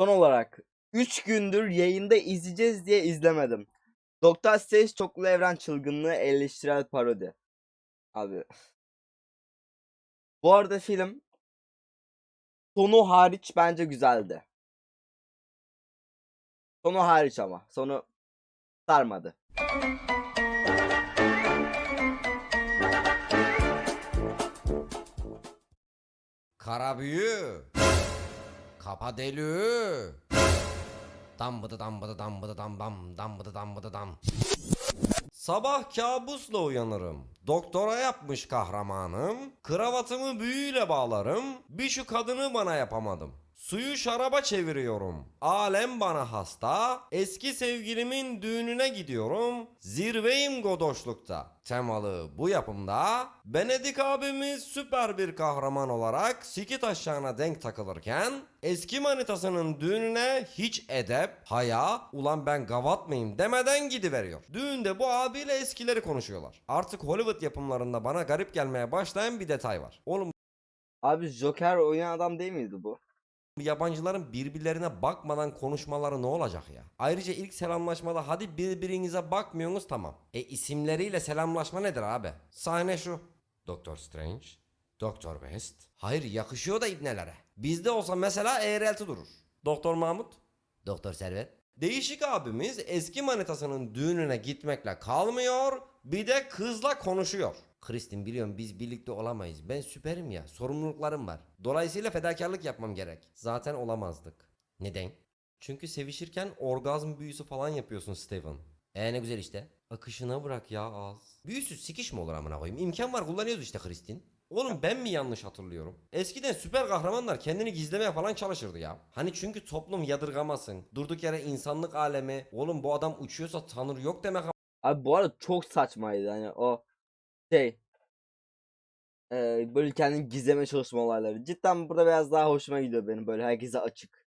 Son olarak 3 gündür yayında izleyeceğiz diye izlemedim. Doktor Strange Çoklu Evren Çılgınlığı eleştirel parodi. Abi. Bu arada film sonu hariç bence güzeldi. Sonu hariç ama. Sonu sarmadı. Kara büyü. Kapa delü. Dam bıdı dam bıdı dam bıdı dam dam dam bıdı dam bıdı dam. Sabah kabusla uyanırım. Doktora yapmış kahramanım. Kravatımı büyüyle bağlarım. Bir şu kadını bana yapamadım. Suyu şaraba çeviriyorum. Alem bana hasta. Eski sevgilimin düğününe gidiyorum. Zirveyim godoşlukta. Temalı bu yapımda Benedik abimiz süper bir kahraman olarak siki taşlarına denk takılırken eski manitasının düğününe hiç edep, haya, ulan ben gavat mıyım demeden gidiveriyor. Düğünde bu abiyle eskileri konuşuyorlar. Artık Hollywood yapımlarında bana garip gelmeye başlayan bir detay var. Oğlum Abi Joker oynayan adam değil miydi bu? Yabancıların birbirlerine bakmadan konuşmaları ne olacak ya? Ayrıca ilk selamlaşmada hadi birbirinize bakmıyorsunuz tamam. E isimleriyle selamlaşma nedir abi? Sahne şu. Doktor Strange, Doktor West. Hayır yakışıyor da ibnelere. Bizde olsa mesela eğrelti durur. Doktor Mahmut, Doktor Servet. Değişik abimiz eski manitasının düğününe gitmekle kalmıyor, bir de kızla konuşuyor. Kristin biliyorum biz birlikte olamayız. Ben süperim ya. Sorumluluklarım var. Dolayısıyla fedakarlık yapmam gerek. Zaten olamazdık. Neden? Çünkü sevişirken orgazm büyüsü falan yapıyorsun Steven. E ne güzel işte. Akışına bırak ya az. Büyüsüz sikiş mi olur amına koyayım? İmkan var kullanıyoruz işte Kristin. Oğlum ben mi yanlış hatırlıyorum? Eskiden süper kahramanlar kendini gizlemeye falan çalışırdı ya. Hani çünkü toplum yadırgamasın. Durduk yere insanlık alemi. Oğlum bu adam uçuyorsa tanrı yok demek Abi bu arada çok saçmaydı hani o şey eee, böyle kendini gizleme çalışma olayları. Cidden burada biraz daha hoşuma gidiyor benim böyle herkese açık.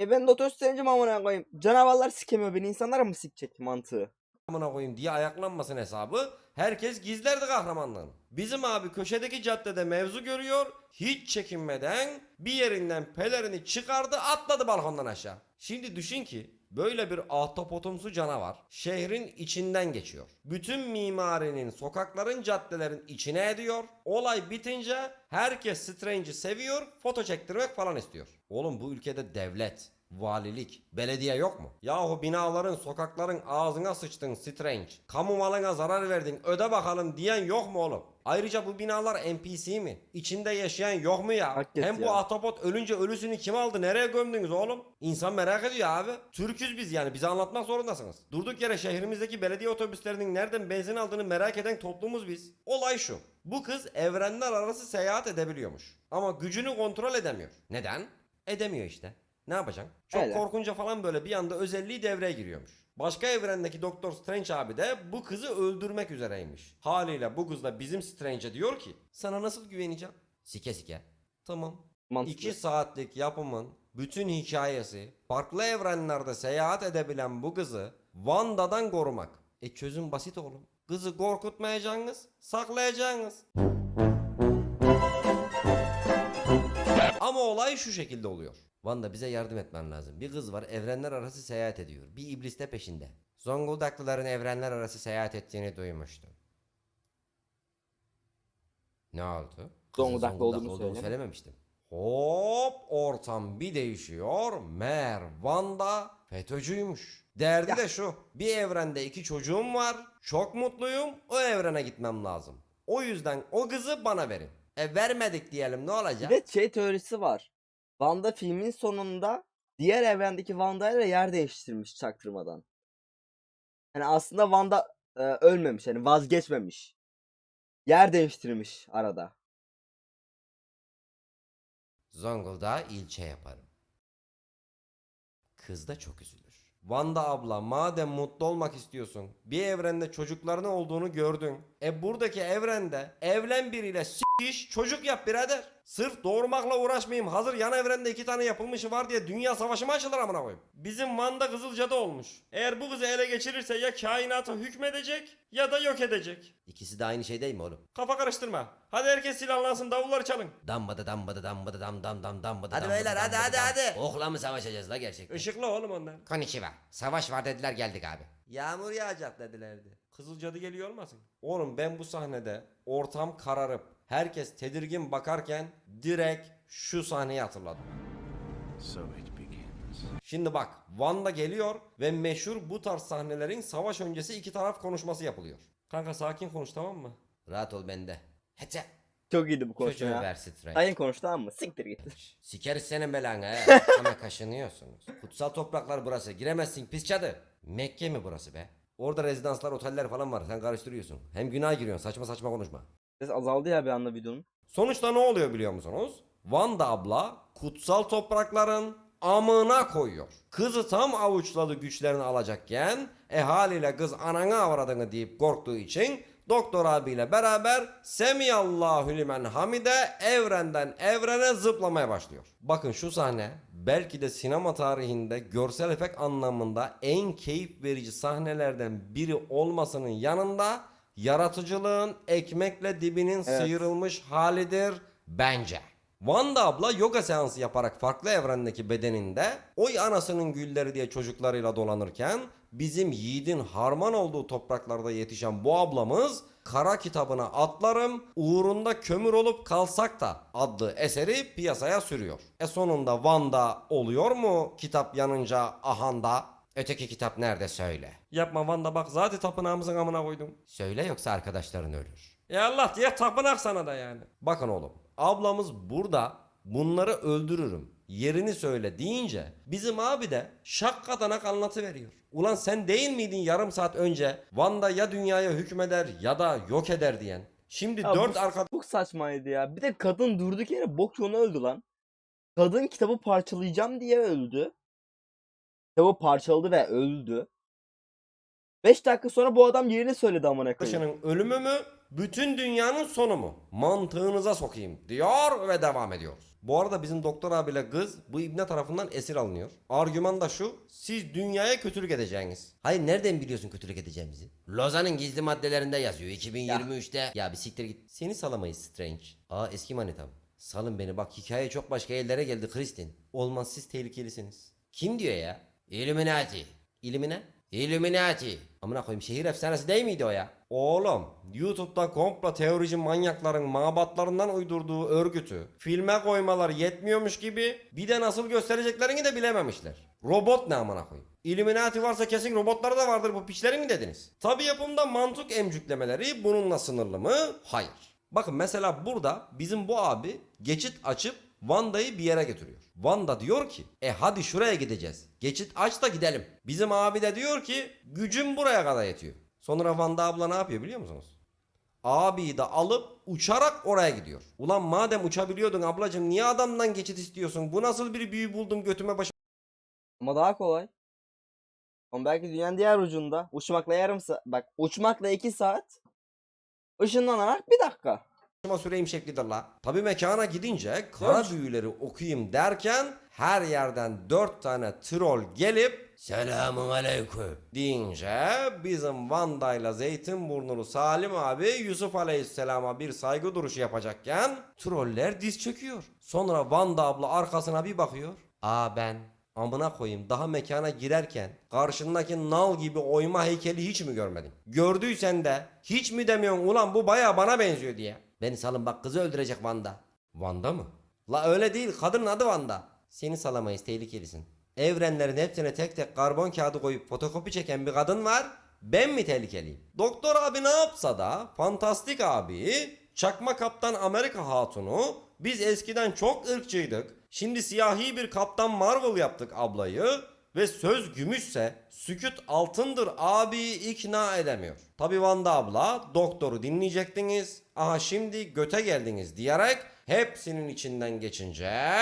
E ben Doktor Strange'im amına koyayım. Canavarlar sikemiyor beni insanlar mı sikecek mantığı? amına koyayım diye ayaklanmasın hesabı. Herkes gizlerdi kahramanlığını. Bizim abi köşedeki caddede mevzu görüyor. Hiç çekinmeden bir yerinden pelerini çıkardı atladı balkondan aşağı. Şimdi düşün ki böyle bir ahtapotumsu canavar şehrin içinden geçiyor. Bütün mimarinin sokakların caddelerin içine ediyor. Olay bitince herkes Strange'i seviyor foto çektirmek falan istiyor. Oğlum bu ülkede devlet Valilik, belediye yok mu? Yahu binaların, sokakların ağzına sıçtın Strange. Kamu malına zarar verdin, öde bakalım diyen yok mu oğlum? Ayrıca bu binalar NPC mi? İçinde yaşayan yok mu ya? Hakikaten Hem bu ya. ahtapot ölünce ölüsünü kim aldı, nereye gömdünüz oğlum? İnsan merak ediyor abi. Türküz biz yani, bize anlatmak zorundasınız. Durduk yere şehrimizdeki belediye otobüslerinin nereden benzin aldığını merak eden toplumuz biz. Olay şu. Bu kız evrenler arası seyahat edebiliyormuş. Ama gücünü kontrol edemiyor. Neden? Edemiyor işte. Ne yapacaksın? Çok Öyle. korkunca falan böyle bir anda özelliği devreye giriyormuş. Başka evrendeki Doktor Strange abi de bu kızı öldürmek üzereymiş. Haliyle bu kız da bizim Strange'e diyor ki sana nasıl güveneceğim? Sike sike. Tamam. Mantıklı. 2 saatlik yapımın bütün hikayesi farklı evrenlerde seyahat edebilen bu kızı Wanda'dan korumak. E çözüm basit oğlum. Kızı korkutmayacaksınız, saklayacaksınız. Ama olay şu şekilde oluyor. Wanda bize yardım etmen lazım. Bir kız var evrenler arası seyahat ediyor. Bir iblis de peşinde. Zonguldaklıların evrenler arası seyahat ettiğini duymuştum. Ne oldu? Zonguldaklı olduğunu söyle. söylememiştim. Hop ortam bir değişiyor. Meğer Wanda FETÖ'cüymüş. Derdi Ya. de şu. Bir evrende iki çocuğum var. Çok mutluyum. O evrene gitmem lazım. O yüzden o kızı bana verin. E vermedik diyelim ne olacak? Bir de şey teorisi var. Wanda filmin sonunda diğer evrendeki Wanda ile yer değiştirmiş çaktırmadan. Yani aslında Wanda e, ölmemiş yani vazgeçmemiş. Yer değiştirmiş arada. Zonguldak'a ilçe yaparım. Kız da çok üzülür. Vanda abla madem mutlu olmak istiyorsun bir evrende çocukların olduğunu gördün. E buradaki evrende evlen biriyle s- iş çocuk yap birader. Sırf doğurmakla uğraşmayayım. Hazır yan evrende iki tane yapılmışı var diye dünya savaşı mı açılır amına koyayım? Bizim Van'da Kızılca'da olmuş. Eğer bu kızı ele geçirirse ya kainatı hükmedecek ya da yok edecek. İkisi de aynı şey değil mi oğlum? Kafa karıştırma. Hadi herkes silahlansın davulları çalın. Dambada dambada dambada dam dam dam dambada Hadi dambada beyler, hadi, hadi, dam. hadi. Okla mı savaşacağız la gerçekten? Işıkla oğlum onlar. Konnichiwa. Savaş var dediler geldik abi. Yağmur yağacak dedilerdi. Kızılcadı geliyor olmasın? Oğlum ben bu sahnede ortam kararıp herkes tedirgin bakarken direkt şu sahneyi hatırladım. So it begins. Şimdi bak Van'da geliyor ve meşhur bu tarz sahnelerin savaş öncesi iki taraf konuşması yapılıyor. Kanka sakin konuş tamam mı? Rahat ol bende. Hece. Çok iyiydi bu konuşma Çocuğu ya. ver straight. Sayın konuş tamam mı? Siktir git. Sikeriz senin belanı he. Ama kaşınıyorsunuz. Kutsal topraklar burası. Giremezsin pis cadı. Mekke mi burası be? Orada rezidanslar, oteller falan var. Sen karıştırıyorsun. Hem günah giriyorsun. Saçma saçma konuşma. Ses azaldı ya bir anda videonun. Sonuçta ne oluyor biliyor musunuz? Vanda abla kutsal toprakların amına koyuyor. Kızı tam avuçladı güçlerini alacakken e haliyle kız ananı avradını deyip korktuğu için doktor abiyle beraber Semiyallahu limen hamide evrenden evrene zıplamaya başlıyor. Bakın şu sahne belki de sinema tarihinde görsel efekt anlamında en keyif verici sahnelerden biri olmasının yanında yaratıcılığın ekmekle dibinin Evet. sıyrılmış halidir bence. Wanda abla yoga seansı yaparak farklı evrendeki bedeninde oy anasının gülleri diye çocuklarıyla dolanırken bizim yiğidin harman olduğu topraklarda yetişen bu ablamız kara kitabına atlarım uğrunda kömür olup kalsak da adlı eseri piyasaya sürüyor. E sonunda Wanda oluyor mu kitap yanınca ahanda? Öteki kitap nerede söyle. Yapma Wanda bak zaten tapınağımızın amına koydum. Söyle yoksa arkadaşların ölür. Ya Allah diye tapınak sana da yani. Bakın oğlum ablamız burada bunları öldürürüm yerini söyle deyince bizim abi de şakkatanak anlatıveriyor. Ulan sen değil miydin yarım saat önce Van'da ya dünyaya hükmeder ya da yok eder diyen. Şimdi Ya dört bu arka... Çok saçmaydı ya. Bir de kadın durduk yere bok yolu öldü lan. Kadın kitabı parçalayacağım diye öldü. Kitabı parçaladı ve öldü. 5 dakika sonra bu adam yerini söyledi amına koyayım. Ölümü mü bütün dünyanın sonu mu? Mantığınıza sokayım diyor ve devam ediyoruz. Bu arada bizim doktor abiyle kız bu ibne tarafından esir alınıyor. Argüman da şu siz dünyaya kötülük edeceğiniz. Hayır nereden biliyorsun kötülük edeceğimizi? Lozan'ın gizli maddelerinde yazıyor 2023'te. Ya, bir siktir git. Seni salamayız Strange. Aa eski manitam. Salın beni bak hikaye çok başka yerlere geldi Kristin. Olmaz siz tehlikelisiniz. Kim diyor ya? Illuminati. İlimine? Illuminati. Amına koyayım şehir efsanesi değil miydi o ya? Oğlum YouTube'da komplo teorici manyakların mabatlarından uydurduğu örgütü filme koymalar yetmiyormuş gibi bir de nasıl göstereceklerini de bilememişler. Robot ne amına koyayım? Illuminati varsa kesin robotları da vardır bu piçleri mi dediniz? Tabi yapımda mantık emcüklemeleri bununla sınırlı mı? Hayır. Bakın mesela burada bizim bu abi geçit açıp Wanda'yı bir yere götürüyor. Wanda diyor ki e hadi şuraya gideceğiz. Geçit aç da gidelim. Bizim abi de diyor ki gücüm buraya kadar yetiyor. Sonra Wanda abla ne yapıyor biliyor musunuz? Abiyi de alıp uçarak oraya gidiyor. Ulan madem uçabiliyordun ablacım niye adamdan geçit istiyorsun? Bu nasıl bir büyü buldum götüme başıma Ama daha kolay. Ama belki dünyanın diğer ucunda uçmakla yarım saat. Bak uçmakla 2 saat. Işınlanarak bir dakika. Süreyim şeklidir la. Tabi mekana gidince kara büyüleri okuyayım derken her yerden dört tane troll gelip Selamun aleyküm. deyince bizim Vanda'yla Zeytinburnulu Salim abi Yusuf Aleyhisselam'a bir saygı duruşu yapacakken troller diz çöküyor. Sonra Vanda abla arkasına bir bakıyor. Aa ben amına koyayım daha mekana girerken karşındaki nal gibi oyma heykeli hiç mi görmedin? Gördüysen de hiç mi demiyorsun ulan bu baya bana benziyor diye. Beni salın bak kızı öldürecek Van'da. Vanda mı? La öyle değil kadının adı Vanda. Seni salamayız tehlikelisin. Evrenlerin hepsine tek tek karbon kağıdı koyup fotokopi çeken bir kadın var. Ben mi tehlikeliyim? Doktor abi ne yapsa da fantastik abi, çakma kaptan Amerika hatunu, biz eskiden çok ırkçıydık. Şimdi siyahi bir kaptan Marvel yaptık ablayı ve söz gümüşse süküt altındır abi ikna edemiyor. Tabi Vanda abla doktoru dinleyecektiniz. Aha şimdi göte geldiniz diyerek hepsinin içinden geçince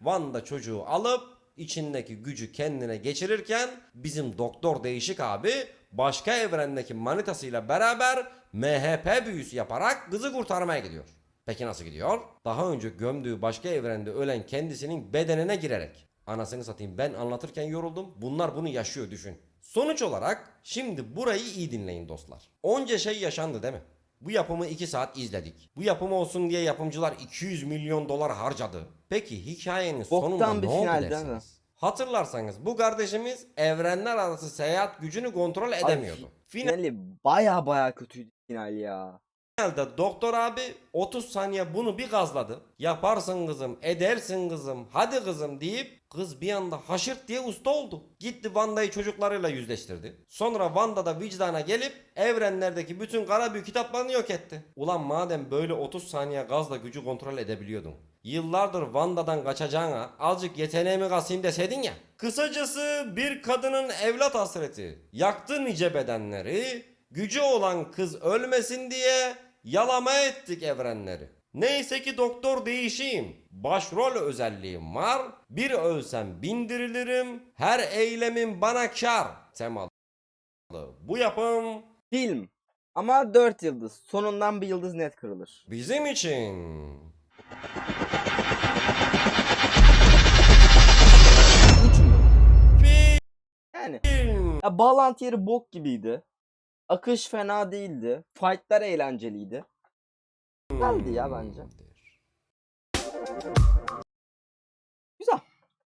Vanda çocuğu alıp içindeki gücü kendine geçirirken bizim doktor değişik abi başka evrendeki manitasıyla beraber MHP büyüsü yaparak kızı kurtarmaya gidiyor. Peki nasıl gidiyor? Daha önce gömdüğü başka evrende ölen kendisinin bedenine girerek. Anasını satayım ben anlatırken yoruldum. Bunlar bunu yaşıyor düşün. Sonuç olarak şimdi burayı iyi dinleyin dostlar. Onca şey yaşandı değil mi? Bu yapımı 2 saat izledik. Bu yapım olsun diye yapımcılar 200 milyon dolar harcadı. Peki hikayenin Boktan sonunda bir ne oldu final değil mi? dersiniz? Hatırlarsanız bu kardeşimiz evrenler arası seyahat gücünü kontrol edemiyordu. Final Finali baya baya kötüydü final ya. Finalde doktor abi 30 saniye bunu bir gazladı. Yaparsın kızım, edersin kızım, hadi kızım deyip kız bir anda haşırt diye usta oldu. Gitti Wanda'yı çocuklarıyla yüzleştirdi. Sonra Wanda da vicdana gelip evrenlerdeki bütün kara büyük kitaplarını yok etti. Ulan madem böyle 30 saniye gazla gücü kontrol edebiliyordun. Yıllardır Wanda'dan kaçacağına azıcık yeteneğimi kasayım deseydin ya. Kısacası bir kadının evlat hasreti. Yaktı nice bedenleri. Gücü olan kız ölmesin diye yalama ettik evrenleri. Neyse ki doktor değişeyim. Başrol özelliğim var. Bir ölsem bindirilirim. Her eylemin bana kar. Temalı. Bu yapım Film. Ama 4 yıldız. Sonundan bir yıldız net kırılır. bizim için. 3 mü? Film. Yani. Ya bağlantı yeri bok gibiydi. Akış fena değildi. Fight'lar eğlenceliydi. Güzeldi ya bence.